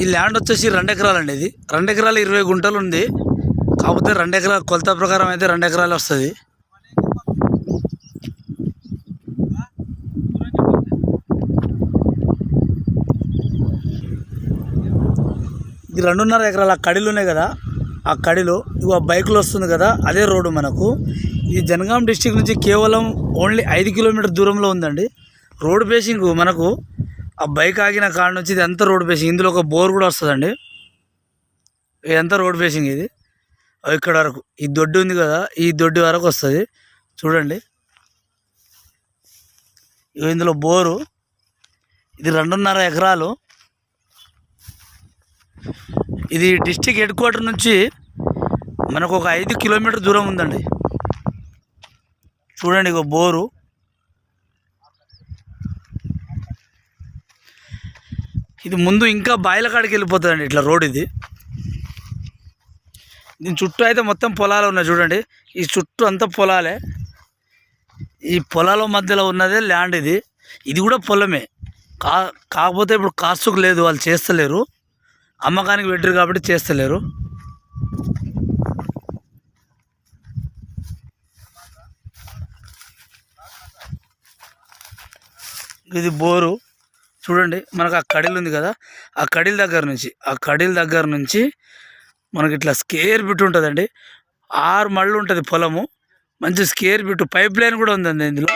ఈ ల్యాండ్ వచ్చేసి రెండు ఎకరాలు అండి ఇది. రెండు ఎకరాలు ఇరవై గుంటలు ఉంది. కాకపోతే రెండు ఎకరాల కొలత ప్రకారం అయితే రెండు ఎకరాలు వస్తుంది. ఇది రెండున్నర ఎకరాల కడిలు ఉన్నాయి కదా ఆ కడిలో ఇగో బైకులు వస్తుంది కదా అదే రోడ్డు మనకు. ఈ జనగాం డిస్టిక్ నుంచి కేవలం ఓన్లీ ఐదు కిలోమీటర్ దూరంలో ఉందండి. రోడ్ బేసింగ్ మనకు ఆ బైక్ ఆగిన కాడ నుంచి ఇది ఎంత రోడ్ ఫేసింగ్? ఇందులో ఒక బోర్ కూడా వస్తుందండి. ఎంత రోడ్ ఫేసింగ్ ఇది? ఇక్కడ వరకు. ఈ దొడ్డి ఉంది కదా ఈ దొడ్డి వరకు వస్తుంది. చూడండి. ఇందులో బోరు. ఇది రెండున్నర ఎకరాలు. ఇది డిస్టిక్ హెడ్ క్వార్టర్ నుంచి మనకు ఒక ఐదు కిలోమీటర్ దూరం ఉందండి. చూడండి ఇక బోరు. ఇది ముందు ఇంకా బాయిల కాడికి వెళ్ళిపోతుందండి ఇట్లా రోడ్ ఇది. దీని చుట్టూ అయితే మొత్తం పొలాలు ఉన్నాయి చూడండి. ఈ చుట్టూ అంతా పొలాలే. ఈ పొలాల మధ్యలో ఉన్నదే ల్యాండ్ ఇది. ఇది కూడా పొలమే. కా కాకపోతే ఇప్పుడు కాస్తుకు లేదు వాళ్ళు చేస్తలేరు. అమ్మకానికి పెట్టారు కాబట్టి చేస్తలేరు. ఇది బోరు. చూడండి మనకు ఆ కడిలు ఉంది కదా ఆ కడిల దగ్గర నుంచి ఆ కడిల దగ్గర నుంచి మనకి ఇట్లా స్కేర్ బిట్ ఉంటుందండి. ఆరు మళ్ళు ఉంటుంది పొలము మంచి స్కేర్ బిట్ పైప్ లైన్ కూడా ఉందండి ఇందులో.